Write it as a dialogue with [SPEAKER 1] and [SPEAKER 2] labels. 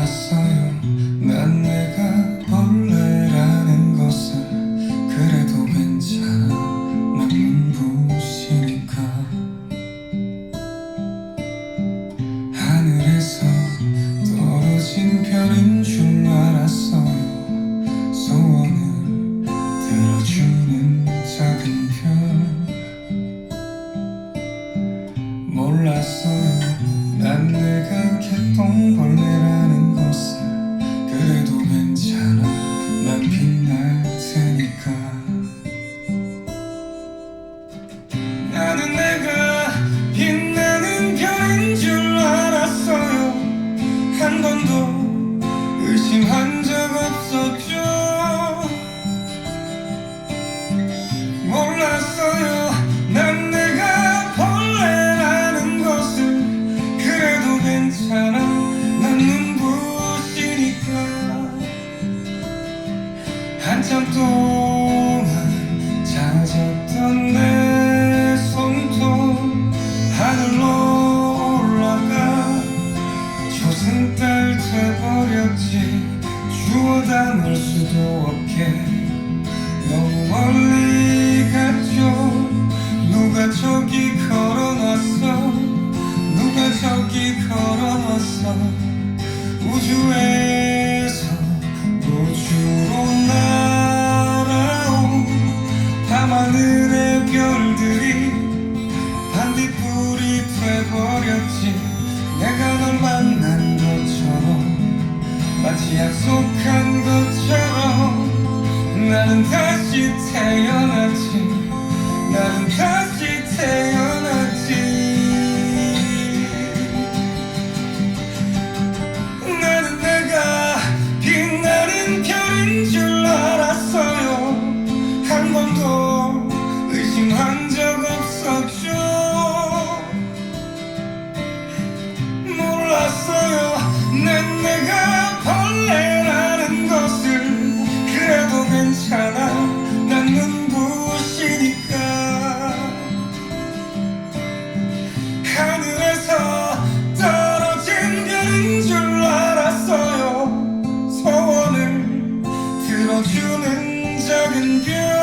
[SPEAKER 1] 알았어요. 난 내가 벌레라는 것은 그래도 괜찮아 난 눈부시니까. 하늘에서 떨어진 별인 줄 알았어요. 소원을 들어주는 작은 별. 몰랐어요. 난 내가 내 손톱 하늘로 올라가 조승달 돼버렸지 주워 담을 수도 없게. 너무 멀리 갔죠. 누가 저기 걸어놨어? 누가 저기 걸어놨어? 우주에 돼버렸지. 내가 널 만난 것처럼 마치 약속한 것처럼 나는 다시 태어났지 and you.